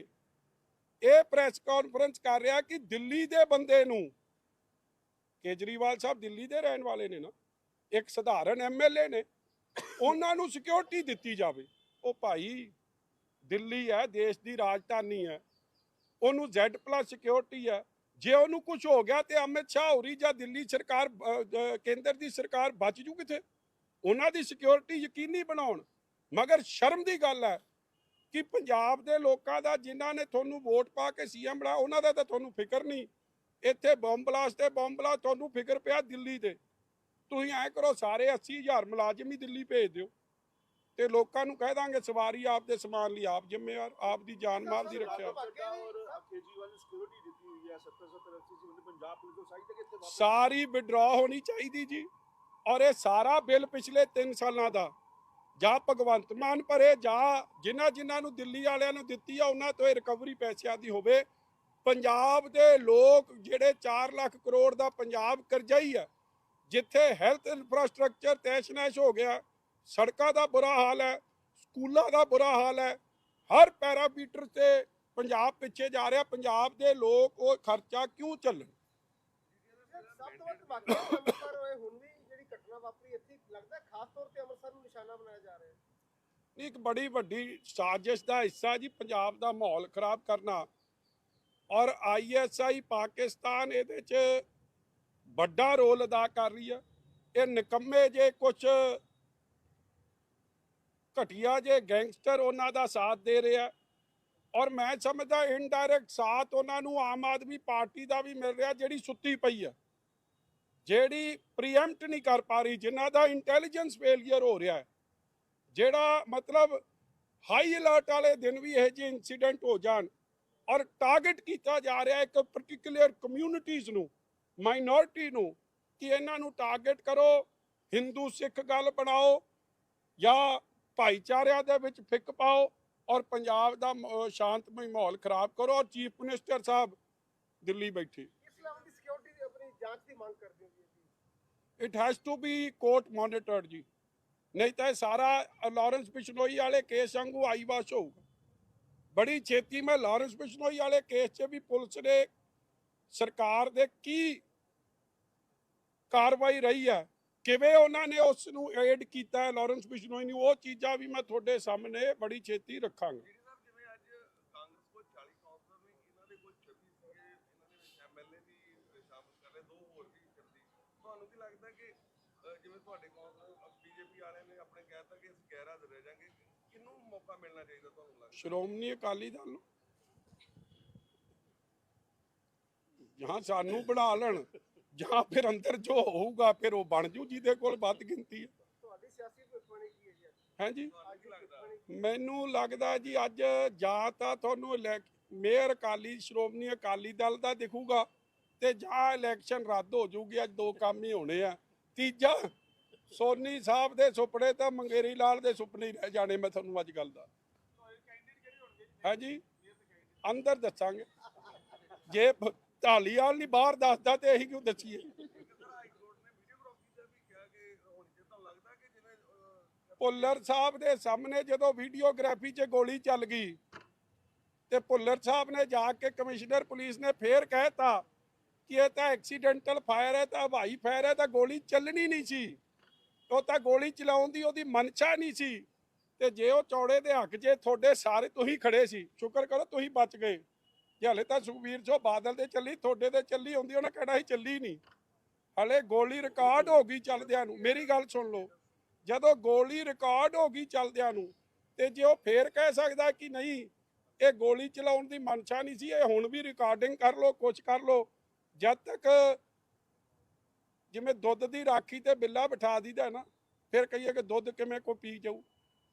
ਇਹ ਪ੍ਰੈਸ ਕਾਨਫਰੰਸ ਕਰ ਰਿਹਾ ਕਿ ਦਿੱਲੀ ਦੇ ਬੰਦੇ ਨੂੰ, ਕੇਜਰੀਵਾਲ ਸਾਹਿਬ ਦਿੱਲੀ ਦੇ ਰਹਿਣ ਵਾਲੇ ਨੇ ਨਾ, ਇੱਕ ਸਧਾਰਨ ਐਮਐਲਏ ਨੇ, ਉਹਨਾਂ ਨੂੰ ਸਿਕਿਉਰਿਟੀ ਦਿੱਤੀ ਜਾਵੇ। ਉਹ ਭਾਈ ਦਿੱਲੀ ਹੈ, ਦੇਸ਼ ਦੀ ਰਾਜਧਾਨੀ ਹੈ। ਉਹਨੂੰ Z ਪਲੱਸ ਸਿਕਿਉਰਿਟੀ ਹੈ ਜੇ ਉਹਨੂੰ ਕੁਝ ਹੋ ਗਿਆ ਤੇ ਅਮਿਤ ਸ਼ਾਹ ਹੋਰੀ ਜਾਂ ਦਿੱਲੀ ਸਰਕਾਰ ਕੇਂਦਰ ਦੀ ਸਰਕਾਰ ਬਚ ਜੂ ਕਿਥੇ ਉਹਨਾਂ ਦੀ ਸਿਕਿਉਰਿਟੀ ਯਕੀਨੀ ਬਣਾਉਣ ਮਗਰ ਸ਼ਰਮ ਦੀ ਗੱਲ ਹੈ ਕਿ ਪੰਜਾਬ ਦੇ ਲੋਕਾਂ ਦਾ ਜਿਨ੍ਹਾਂ ਨੇ ਤੁਹਾਨੂੰ ਵੋਟ ਪਾ ਕੇ ਸੀਐਮ ਬਣਾ ਉਹਨਾਂ ਦਾ ਤਾਂ ਤੁਹਾਨੂੰ ਫਿਕਰ ਨਹੀਂ ਇੱਥੇ ਬੰਬ ਬਲਾਸਟ ਤੇ ਬੰਬ ਬਲਾਸਟ ਤੁਹਾਨੂੰ ਫਿਕਰ ਪਿਆ ਦਿੱਲੀ ਦੇ ਤੁਸੀਂ ਐ ਕਰੋ ਸਾਰੇ 80000 ਮੁਲਾਜ਼ਮ ਹੀ ਦਿੱਲੀ ਭੇਜ ਦਿਓ ਤੇ ਲੋਕਾਂ ਨੂੰ ਕਹਿ ਦਾਂਗੇ ਸਵਾਰੀ ਆਪ ਦੇ ਸਮਾਨ ਲਈ ਆਪ ਜ਼ਿੰਮੇਵਾਰ ਆਪ ਦੀ ਜਾਨ ਮਾਲ ਦੀ ਰੱਖਿਆ ਔਰ ਕੇਜਰੀਵਾਲ ਨੇ ਸਿਕਿਉਰਿਟੀ ਦਿੱਤੀ ਹੋਈ ਹੈ 70 70 80 ਬੰਦੇ ਪੰਜਾਬ ਪੁਲਿਸ ਤੋਂ ਸਾਈਡ ਤੱਕ ਇੱਥੇ ਸਾਰੀ ਵਿਡਰਾ ਹੋਣੀ ਚਾਹੀਦੀ ਜੀ। ਔਰ ਇਹ ਸਾਰਾ ਬਿੱਲ ਪਿਛਲੇ 3 ਸਾਲਾਂ ਦਾ। ਜਾਂ ਭਗਵੰਤ ਮਾਨ ਭਰੇ, ਜਾਂ ਜਿਨ੍ਹਾਂ ਜਿਨ੍ਹਾਂ ਨੂੰ ਦਿੱਲੀ ਵਾਲਿਆਂ ਨੂੰ ਦਿੱਤੀ ਆ, ਉਹਨਾਂ ਤੋਂ ਇਹ ਰਿਕਵਰੀ ਪੈਸਿਆਂ ਦੀ ਹੋਵੇ। ਪੰਜਾਬ ਦੇ ਲੋਕ ਜਿਹੜੇ 4 ਲੱਖ ਕਰੋੜ ਦਾ ਪੰਜਾਬ ਕਰਜ਼ਾਈ ਆ, ਜਿੱਥੇ ਹੈਲਥ ਇਨਫਰਾਸਟ੍ਰਕਚਰ ਤੈਸ਼-ਨੈਸ਼ ਹੋ ਗਿਆ। ਸੜਕਾਂ ਦਾ ਬੁਰਾ ਹਾਲ ਹੈ, ਸਕੂਲਾਂ ਦਾ ਬੁਰਾ ਹਾਲ ਹੈ। ਹਰ ਪੈਰਾਮੀਟਰ ਤੇ ਪੰਜਾਬ ਪਿੱਛੇ ਜਾ ਰਿਹਾ ਪੰਜਾਬ ਦੇ ਲੋਕ ਉਹ ਖਰਚਾ ਕਿਉਂ ਚੱਲਣ? ਸਭ ਤੋਂ ਵੱਧ ਵਾਕਿਆ ਅੰਮ੍ਰਿਤਸਰ ਹੋਏ ਹੁਣ ਵੀ ਜਿਹੜੀ ਘਟਨਾ ਵਾਪਰੀ ਇੱਥੇ ਲੱਗਦਾ ਖਾਸ ਤੌਰ ਤੇ ਅੰਮ੍ਰਿਤਸਰ ਨੂੰ ਨਿਸ਼ਾਨਾ ਬਣਾਇਆ ਜਾ ਰਿਹਾ ਹੈ। ਇੱਕ ਬੜੀ ਵੱਡੀ ਸਾਜ਼ਿਸ਼ ਦਾ ਹਿੱਸਾ ਜੀ ਪੰਜਾਬ ਦਾ ਮਾਹੌਲ ਖਰਾਬ ਕਰਨਾ। ਔਰ ਆਈਐਸਆਈ ਪਾਕਿਸਤਾਨ ਇਹਦੇ 'ਚ ਵੱਡਾ ਰੋਲ ਅਦਾ ਕਰ ਰਹੀ ਹੈ ਇਹ ਨਿਕੰਮੇ ਜੇ ਕੁਝ ਘਟੀਆ ਜੇ ਗੈਂਗਸਟਰ ਉਹਨਾਂ ਦਾ ਸਾਥ ਦੇ ਰਿਹਾ। ਔਰ ਮੈਂ ਸਮਝਦਾ ਇਨਡਾਇਰੈਕਟ ਸਾਥ ਉਹਨਾਂ ਨੂੰ ਆਮ ਆਦਮੀ ਪਾਰਟੀ ਦਾ ਵੀ ਮਿਲ ਰਿਹਾ ਜਿਹੜੀ ਸੁੱਤੀ ਪਈ ਹੈ ਜਿਹੜੀ ਪ੍ਰੀਐਮਪਟ ਨਹੀਂ ਕਰ ਪਾ ਰਹੀ, ਜਿਨ੍ਹਾਂ ਦਾ ਇੰਟੈਲੀਜੈਂਸ ਫੇਲਿਅਰ ਹੋ ਰਿਹਾ ਹੈ। ਜਿਹੜਾ ਮਤਲਬ ਹਾਈ ਅਲਰਟ ਵਾਲੇ ਦਿਨ ਵੀ ਇਹ ਜਿਹੇ ਇਨਸੀਡੈਂਟ ਹੋ ਜਾਣ ਔਰ ਟਾਰਗੇਟ ਕੀਤਾ ਜਾ ਰਿਹਾ ਇੱਕ ਪਾਰਟਿਕੂਲਰ ਕਮਿਊਨਿਟੀਜ਼ ਨੂੰ ਮਾਈਨੋਰਿਟੀ ਨੂੰ, ਕਿ ਇਹਨਾਂ ਨੂੰ ਟਾਰਗੇਟ ਕਰੋ ਹਿੰਦੂ ਸਿੱਖ ਗੱਲ ਬਣਾਓ ਜਾਂ ਭਾਈਚਾਰਿਆਂ ਦੇ ਵਿੱਚ ਫਿੱਕ ਪਾਓ। ਔਰ ਪੰਜਾਬ ਦਾ ਸ਼ਾਂਤਮਈ ਮਾਹੌਲ ਖਰਾਬ ਕਰੋ ਔਰ ਚੀਫ ਮਿਨਿਸਟਰ ਸਾਹਿਬ ਦਿੱਲੀ ਬੈਠੇ। ਇਸ ਲੈਵਲ ਦੀ ਸਿਕਿਉਰਿਟੀ ਦੀ ਆਪਣੀ ਜਾਂਚ ਦੀ ਮੰਗ ਕਰਦੇ ਹੋ ਜੀ ਅਸੀਂ। It has to be court monitored ਜੀ। ਨਹੀਂ ਤਾਂ ਇਹ ਸਾਰਾ ਲਾਰੈਂਸ ਬਿਸ਼ਨੋਈ ਵਾਲੇ ਕੇਸ ਵਾਂਗੂ ਆਈ ਵਾਸ਼ ਹੋਊਗਾ। ਬੜੀ ਛੇਤੀ ਮੈਂ ਲਾਰੈਂਸ ਬਿਸ਼ਨੋਈ ਵਾਲੇ ਕੇਸ 'ਚ ਵੀ ਪੁਲਿਸ ਨੇ ਸਰਕਾਰ ਦੇ ਕੀ ਕਾਰਵਾਈ ਰਹੀ ਹੈ ਕਿਵੇਂ ਉਹਨਾਂ ਨੇ ਉਸ ਨੂੰ ਐਡ ਕੀਤਾ ਹੈ ਲਾਰੈਂਸ ਬਿਸ਼ਨੋਈ ਨੂੰ ਉਹ ਚੀਜ਼ਾਂ ਵੀ ਮੈਂ ਤੁਹਾਡੇ ਸਾਹਮਣੇ ਬੜੀ ਛੇਤੀ ਰੱਖਾਂਗਾ। ਜਿਹੜੀ ਸਾਹਿਬ ਜਿਵੇਂ ਅੱਜ ਕਾਂਗਰਸ ਕੋਲ 40 ਕਾਉਂਸਲਰ ਨੇ ਇਹਨਾਂ ਦੇ ਕੋਲ 26 ਸੀਗੇ ਇਹਨਾਂ ਦੇ ਵਿੱਚ ਐਮਐਲਏ ਵੀ ਸ਼ਾਮਲ ਕਰ ਲਏ ਦੋ ਹੋਰ ਵੀ ਜਲਦੀ ਤੁਹਾਨੂੰ ਕੀ ਲੱਗਦਾ ਕਿ ਅਹ, ਜਿਵੇਂ ਤੁਹਾਡੇ ਕਾਉਂਸਲਰ ਬੀਜੇਪੀ ਵਾਲਿਆਂ ਨੇ ਆਪਣੇ ਕਹਿਤਾ ਕਿ ਅਸੀਂ ਗੈਰ ਹਾਜ਼ਰ ਰਹਿ ਜਾਾਂਗੇ ਕਿਹਨੂੰ ਮੌਕਾ ਮਿਲਣਾ ਚਾਹੀਦਾ ਤੁਹਾਨੂੰ ਲੱਗਦਾ? ਸ਼੍ਰੋਮਣੀ ਅਕਾਲੀ ਦਲ ਨੂੰ। ਜਾਂ ਸਾਨੂੰ ਬਣਾ ਲੈਣ। ਜਾਂ ਫਿਰ ਅੰਦਰ ਜੋ ਹੋਊਗਾ ਫਿਰ ਉਹ ਬਣ ਜੂ ਜਿਹਦੇ ਕੋਲ ਵੱਧ ਗਿਣਤੀ ਹੈ। ਤੁਹਾਡੀ ਸਿਆਸੀ ਭਵਿੱਖਬਾਣੀ ਕੀ ਹੈ ਜੀ ਅੱਜ? ਹਾਂਜੀ? ਮੈਨੂੰ ਲੱਗਦਾ ਜੀ ਅੱਜ ਜਾਂ ਤਾਂ ਤੁਹਾਨੂੰ ਮੇਅਰ ਅਕਾਲੀ ਸ਼੍ਰੋਮਣੀ ਅਕਾਲੀ ਦਲ ਦਾ ਦਿਖੂਗਾ ਤੇ ਜਾਂ ਇਲੈਕਸ਼ਨ ਰੱਦ ਹੋ ਜੂਗੀ ਅੱਜ ਦੋ ਕੰਮ ਹੀ ਹੋਣੇ ਆ। ਤੀਜਾ ਸੋਨੀ ਸਾਹਿਬ ਦੇ ਸੁਪਨੇ ਤਾਂ ਮੰਗੇਰੀ ਲਾਲ ਦੇ ਸੁਪਨੇ ਹੀ ਰਹਿ ਜਾਣੇ ਮੈਂ ਤੁਹਾਨੂੰ ਅੱਜ ਗੱਲ ਦਾ ਹਾਂਜੀ ਅੰਦਰ ਦੱਸਾਂਗੇ। ਜੇ ਢਾਲੀਵਾਲ ਨਹੀਂ ਬਾਹਰ ਦੱਸਦਾ ਤੇ ਇਹੀ ਕਿਉਂ ਦੱਸੀਏ? ਭੁੱਲਰ ਸਾਹਿਬ ਦੇ ਸਾਹਮਣੇ ਜਦੋਂ ਵੀਡੀਓਗ੍ਰਾਫੀ 'ਚ ਗੋਲੀ ਚੱਲ ਗਈ ਤੇ ਭੁੱਲਰ ਸਾਹਿਬ ਨੇ ਜਾ ਕੇ ਕਮਿਸ਼ਨਰ ਪੁਲਿਸ ਨੇ ਫੇਰ ਕਹਿਤਾ ਕਿ ਇਹ ਤਾਂ ਐਕਸੀਡੈਂਟਲ ਫਾਇਰ ਹੈ, ਤਾਂ ਹਵਾਈ ਫਾਇਰ ਹੈ, ਤਾਂ ਗੋਲੀ ਚੱਲਣੀ ਨਹੀਂ ਸੀ। ਉਹ ਤਾਂ ਗੋਲੀ ਚਲਾਉਣ ਦੀ ਉਹਦੀ ਮਨਸ਼ਾ ਨਹੀਂ ਸੀ। ਤੇ ਜੇ ਉਹ ਚੌੜੇ ਦੇ ਹੱਕ 'ਚ ਤੁਹਾਡੇ ਸਾਰੇ ਤੁਸੀਂ ਖੜੇ ਸੀ। ਸ਼ੁਕਰ ਕਰੋ ਤੁਸੀਂ ਬਚ ਗਏ। ਜੇ ਹਲੇ ਤਾਂ ਸੁਖਬੀਰ ਸਿੰਘ ਬਾਦਲ ਦੇ ਚੱਲੀ, ਤੁਹਾਡੇ ਤੇ ਚੱਲੀ ਹੁੰਦੀ ਉਹਨਾਂ ਕਹਿਣਾ ਹੀ ਚੱਲੀ ਨਹੀਂ। ਹਲੇ ਗੋਲੀ ਰਿਕਾਰਡ ਹੋ ਗਈ ਚੱਲਦਿਆਂ ਨੂੰ। ਮੇਰੀ ਗੱਲ ਸੁਣ ਲਓ। ਜਦੋਂ ਗੋਲੀ ਰਿਕਾਰਡ ਹੋ ਗਈ ਚੱਲਦਿਆਂ ਨੂੰ, ਤੇ ਜੇ ਉਹ ਫੇਰ ਕਹਿ ਸਕਦਾ ਕਿ ਨਹੀਂ, ਇਹ ਗੋਲੀ ਚਲਾਉਣ ਦੀ ਮਨਸ਼ਾ ਨਹੀਂ ਸੀ, ਇਹ ਹੁਣ ਵੀ ਰਿਕਾਰਡਿੰਗ ਕਰ ਲਓ ਕੁਝ ਕਰ ਲਓ। ਜਦ ਤੱਕ ਜਿਵੇਂ ਦੁੱਧ ਦੀ ਰਾਖੀ ਤੇ ਬਿੱਲਾ ਬਿਠਾ ਦੀਦਾ ਨਾ, ਫਿਰ ਕਹੀਏ ਕਿ ਦੁੱਧ ਕਿਵੇਂ ਕੋ ਪੀ ਜਾਊ।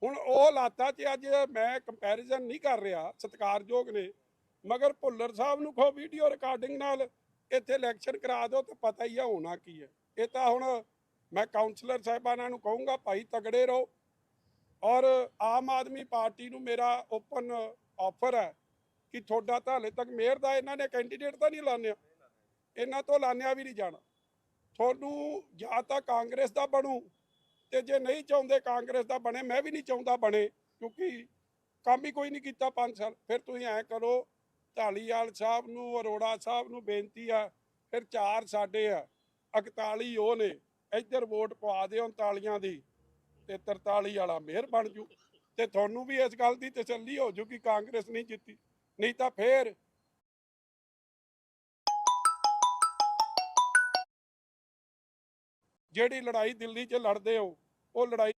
ਹੁਣ ਉਹ ਲਾਤਾ 'ਚ ਅੱਜ ਮੈਂ ਕੰਪੈਰੀਜ਼ਨ ਨਹੀਂ ਕਰ ਰਿਹਾ, ਸਤਿਕਾਰਯੋਗ ਨੇ। ਮਗਰ ਭੁੱਲਰ ਸਾਹਿਬ ਨੂੰ ਕਹੋ ਵੀਡੀਓ ਰਿਕਾਰਡਿੰਗ ਨਾਲ ਇੱਥੇ ਇਲੈਕਸ਼ਨ ਕਰਾ ਦਿਓ ਤੇ ਪਤਾ ਹੀ ਆ ਹੋਣਾ ਕੀ ਹੈ। ਇਹ ਤਾਂ ਹੁਣ ਮੈਂ ਕਾਉਂਸਲਰ ਸਾਹਿਬਾਨਾਂ ਨੂੰ ਕਹੂੰਗਾ, ਭਾਈ ਤਗੜੇ ਰਹੋ ਔਰ ਆਮ ਆਦਮੀ ਪਾਰਟੀ ਨੂੰ ਮੇਰਾ ਓਪਨ ਆਫਰ ਹੈ ਕਿ ਤੁਹਾਡਾ ਤਾਂ ਹਲੇ ਤੱਕ ਮੇਅਰ ਦਾ ਇਹਨਾਂ ਨੇ ਕੈਂਡੀਡੇਟ ਤਾਂ ਨਹੀਂ ਲਾਣਿਆ। ਇਹਨਾਂ ਤੋਂ ਲਾਣਿਆ ਵੀ ਨਹੀਂ ਜਾਣਾ। ਤੁਹਾਨੂੰ ਜਾਂ ਤਾਂ ਕਾਂਗਰਸ ਦਾ ਬਣੂ ਤੇ ਜੇ ਨਹੀਂ ਚਾਹੁੰਦੇ ਕਾਂਗਰਸ ਦਾ ਬਣੇ, ਮੈਂ ਵੀ ਨਹੀਂ ਚਾਹੁੰਦਾ ਬਣੇ, ਕਿਉਂਕਿ ਕੰਮ ਹੀ ਕੋਈ ਨਹੀਂ ਕੀਤਾ 5 ਸਾਲ। ਫਿਰ ਤੁਸੀਂ ਐ ਕਰੋ ਢਾਲੀਵਾਲ ਸਾਹਿਬ ਨੂੰ, ਅਰੋੜਾ ਸਾਹਿਬ ਨੂੰ ਬੇਨਤੀ ਆ, ਫਿਰ ਚਾਰ ਸਾਡੇ ਆ 41 ਉਹ ਨੇ, ਇੱਧਰ ਵੋਟ ਪਵਾ ਦਿਓ 39 ਦੀ, ਤੇ 43 ਵਾਲਾ ਮੇਅਰ ਬਣ ਜੂ। ਤੇ ਤੁਹਾਨੂੰ ਵੀ ਇਸ ਗੱਲ ਦੀ ਤਸੱਲੀ ਹੋ ਜੂ ਕਿ ਕਾਂਗਰਸ ਨਹੀਂ ਜਿੱਤੀ, ਨਹੀਂ ਤਾਂ ਫੇਰ ਜਿਹੜੀ ਲੜਾਈ ਦਿੱਲੀ 'ਚ ਲੜਦੇ ਹੋ, ਉਹ ਲੜਾਈ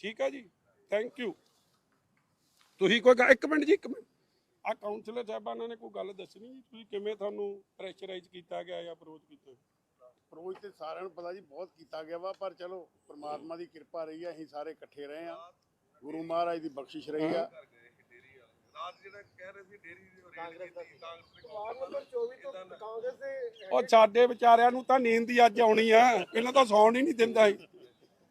ਠੀਕ ਹੈ ਜੀ ਥੈਂਕ ਯੂ ਤੁਸੀਂ ਕੋਈ ਇੱਕ ਮਿੰਟ ਜੀ ਇੱਕ ਮਿੰਟ। ਆ ਕਾਉਂਸਲਰ ਸਾਹਿਬਾਨਾਂ ਨੇ ਕੋਈ ਗੱਲ ਦੱਸਣੀ ਜੀ? ਤੁਸੀਂ ਕਿਵੇਂ ਤੁਹਾਨੂੰ ਪ੍ਰੈਸ਼ਰਾਈਜ਼ ਕੀਤਾ ਗਿਆ ਜਾਂ ਅਪਰੋਚ ਕੀਤਾ ਅਪਰੋਚ ਤੇ ਸਾਰਿਆਂ ਨੂੰ ਪਤਾ ਜੀ ਬਹੁਤ ਕੀਤਾ ਗਿਆ ਵਾ ਪਰ ਚਲੋ ਪ੍ਰਮਾਤਮਾ ਦੀ ਕਿਰਪਾ ਰਹੀ ਆ ਅਸੀਂ ਸਾਰੇ ਇਕੱਠੇ ਰਹੇ ਆ। ਗੁਰੂ ਮਹਾਰਾਜ ਦੀ ਬਖਸ਼ਿਸ਼ ਰਹੀ ਆ। ਕਰ ਗਏ ਸੀ ਡੇਰੀ ਵਾਲੇ ਰਾਤ ਜਿਹੜਾ ਕਹਿ ਰਹੇ ਸੀ ਡੇਰੀ ਦੀ ਰੇਡ ਕਾਂਗਰਸ ਦਾ ਕੀਤੀ ਕਾਂਗਰਸ ਦੇ ਵਾਰਡ ਨੰਬਰ 24 ਤੋਂ ਕਾਂਗਰਸ ਦੇ ਉਹ ਸਾਡੇ ਵਿਚਾਰਿਆਂ ਨੂੰ ਤਾਂ ਨੀਂਦ ਹੀ ਅੱਜ ਆਉਣੀ ਆ। ਇਹਨਾਂ ਤਾਂ ਸੌਣ ਹੀ ਨਹੀਂ ਦਿੰਦਾ ਸੀ।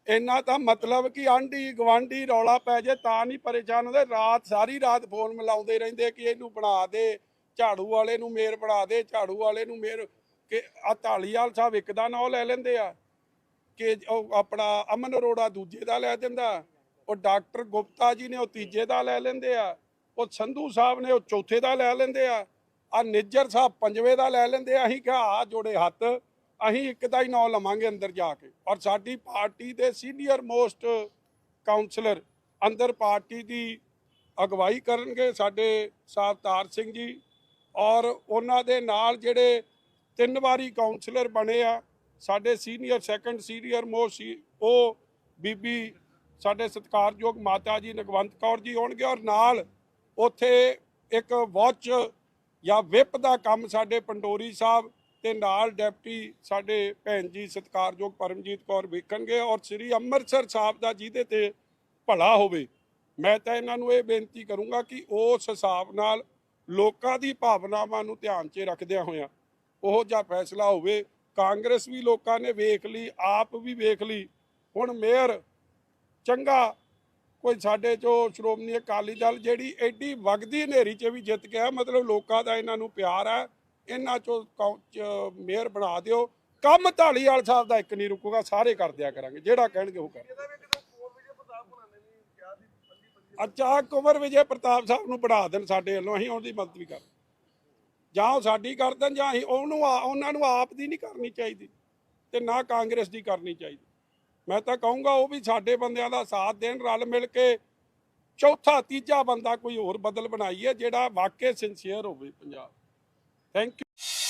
ਇੰਨਾ ਤਾਂ ਮਤਲਬ ਕਿ ਆਂਢੀ ਗਵਾਂਢੀ ਰੌਲਾ ਪੈ ਜੇ ਤਾਂ ਨਹੀਂ ਪਰੇਸ਼ਾਨ ਹੁੰਦੇ। ਰਾਤ ਸਾਰੀ ਰਾਤ ਫੋਨ ਮਿਲਾਉਂਦੇ ਰਹਿੰਦੇ ਕਿ ਇਹਨੂੰ ਬਣਾ ਦੇ, ਝਾੜੂ ਵਾਲੇ ਨੂੰ ਮੇਰ ਬਣਾ ਦੇ, ਝਾੜੂ ਵਾਲੇ ਨੂੰ ਮੇਰ ਕਿ ਆ ਢਾਲੀਵਾਲ ਸਾਹਿਬ ਇੱਕ ਦਾ ਨਾਂ ਲੈ ਲੈਂਦੇ ਆ ਕਿ ਉਹ ਆਪਣਾ ਅਮਨ ਅਰੋੜਾ ਦੂਜੇ ਦਾ ਲੈ ਦਿੰਦਾ। ਉਹ ਡਾਕਟਰ ਗੁਪਤਾ ਜੀ ਨੇ ਉਹ ਤੀਜੇ ਦਾ ਲੈ ਲੈਂਦੇ ਆ। ਉਹ ਸੰਧੂ ਸਾਹਿਬ ਨੇ ਉਹ ਚੌਥੇ ਦਾ ਲੈ ਲੈਂਦੇ ਆ। ਆ ਨਿੱਜਰ ਸਾਹਿਬ ਪੰਜਵੇਂ ਦਾ ਲੈ ਲੈਂਦੇ ਆ। ਅਸੀਂ ਕਿਹਾ ਆ ਜੋੜੇ ਹੱਥ ਅਸੀਂ ਇੱਕ ਦਾ ਹੀ ਨਾਂ ਲਵਾਂਗੇ ਅੰਦਰ ਜਾ ਕੇ। ਔਰ ਸਾਡੀ ਪਾਰਟੀ ਦੇ ਸੀਨੀਅਰ ਮੋਸਟ ਕਾਉਂਸਲਰ ਅੰਦਰ ਪਾਰਟੀ ਦੀ ਅਗਵਾਈ ਕਰਨਗੇ ਸਾਡੇ ਸਾਵਤਾਰ ਸਿੰਘ ਜੀ। ਔਰ ਉਹਨਾਂ ਦੇ ਨਾਲ ਜਿਹੜੇ ਤਿੰਨ ਵਾਰੀ ਕਾਉਂਸਲਰ ਬਣੇ ਆ, ਸਾਡੇ ਸੀਨੀਅਰ ਸੈਕੰਡ ਸੀਨੀਅਰ ਮੋਸਟ ਉਹ ਬੀਬੀ ਸਾਡੇ ਸਤਿਕਾਰਯੋਗ ਮਾਤਾ ਜੀ ਨਗਵੰਤ ਕੌਰ ਜੀ ਹੋਣਗੇ। ਔਰ ਨਾਲ ਉੱਥੇ ਇੱਕ ਵਾਚ ਜਾਂ ਵਿਪ ਦਾ ਕੰਮ ਸਾਡੇ ਪੰਡੋਰੀ ਸਾਹਿਬ ਤੇ ਨਾਲ ਡਿਪਟੀ ਸਾਡੇ ਭੈਣ ਜੀ ਸਤਿਕਾਰਯੋਗ ਪਰਮਜੀਤ ਕੌਰ ਵੇਖਣਗੇ ਔਰ ਸ੍ਰੀ ਅੰਮ੍ਰਿਤਸਰ ਸਾਹਿਬ ਦਾ ਜਿਹਦੇ ਤੇ ਭਲਾ ਹੋਵੇ, ਮੈਂ ਤਾਂ ਇਹਨਾਂ ਨੂੰ ਇਹ ਬੇਨਤੀ ਕਰੂੰਗਾ ਕਿ ਉਸ ਹਿਸਾਬ ਨਾਲ ਲੋਕਾਂ ਦੀ ਭਾਵਨਾਵਾਂ ਨੂੰ ਧਿਆਨ 'ਚ ਰੱਖਦਿਆਂ ਹੋਇਆਂ ਉਹ ਜਿਹਾ ਫੈਸਲਾ ਹੋਵੇ। ਕਾਂਗਰਸ ਵੀ ਲੋਕਾਂ ਨੇ ਵੇਖ ਲਈ, ਆਪ ਵੀ ਵੇਖ ਲਈ। ਹੁਣ ਮੇਅਰ ਚੰਗਾ, ਕੋਈ ਸਾਡੇ ਚੋਂ ਸ਼੍ਰੋਮਣੀ ਅਕਾਲੀ ਦਲ ਜਿਹੜੀ ਐਡੀ ਵਗਦੀ ਹਨੇਰੀ 'ਚ ਵੀ ਜਿੱਤ ਗਿਆ, ਮਤਲਬ ਲੋਕਾਂ ਦਾ ਇਹਨਾਂ ਨੂੰ ਪਿਆਰ ਹੈ। ਇਹਨਾਂ ਚੋਂ ਕੌ- ਮੇਅਰ ਬਣਾ ਦਿਓ। ਕੰਮ ਢਾਲੀਵਾਲ ਸਾਹਿਬ ਦਾ ਇੱਕ ਨਹੀਂ ਰੁਕੂਗਾ, ਸਾਰੇ ਕਰ ਦਿਆ ਕਰਾਂਗੇ। ਜਿਹੜਾ ਕਹਿਣਗੇ ਉਹ ਕਰ ਅੱਛਾ ਕੁਮਰ ਵਿਜੇ ਪ੍ਰਤਾਪ ਸਾਹਿਬ ਨੂੰ ਬਣਾ ਦੇਣ ਸਾਡੇ ਵੱਲੋਂ, ਅਸੀਂ ਉਹਦੀ ਮਦਦ ਵੀ ਕਰ ਜਾਂ ਉਹ ਸਾਡੀ ਕਰ ਦੇਣ, ਜਾਂ ਅਸੀਂ ਉਹਨੂੰ ਉਹਨਾਂ ਨੂੰ ਆਪ ਦੀ ਨਹੀਂ ਕਰਨੀ ਚਾਹੀਦੀ ਤੇ ਨਾ ਕਾਂਗਰਸ ਦੀ ਕਰਨੀ ਚਾਹੀਦੀ। ਮੈਂ ਤਾਂ ਕਹੂੰਗਾ, ਉਹ ਵੀ ਸਾਡੇ ਬੰਦਿਆਂ ਦਾ ਸਾਥ ਦੇਣ, ਰਲ ਮਿਲ ਕੇ ਚੌਥਾ ਤੀਜਾ ਬੰਦਾ ਕੋਈ ਹੋਰ ਬਦਲ ਬਣਾਈਏ, ਜਿਹੜਾ ਵਾਕਿਆ ਸਿੰਸੀਅਰ ਹੋਵੇ ਪੰਜਾਬ। Thank you.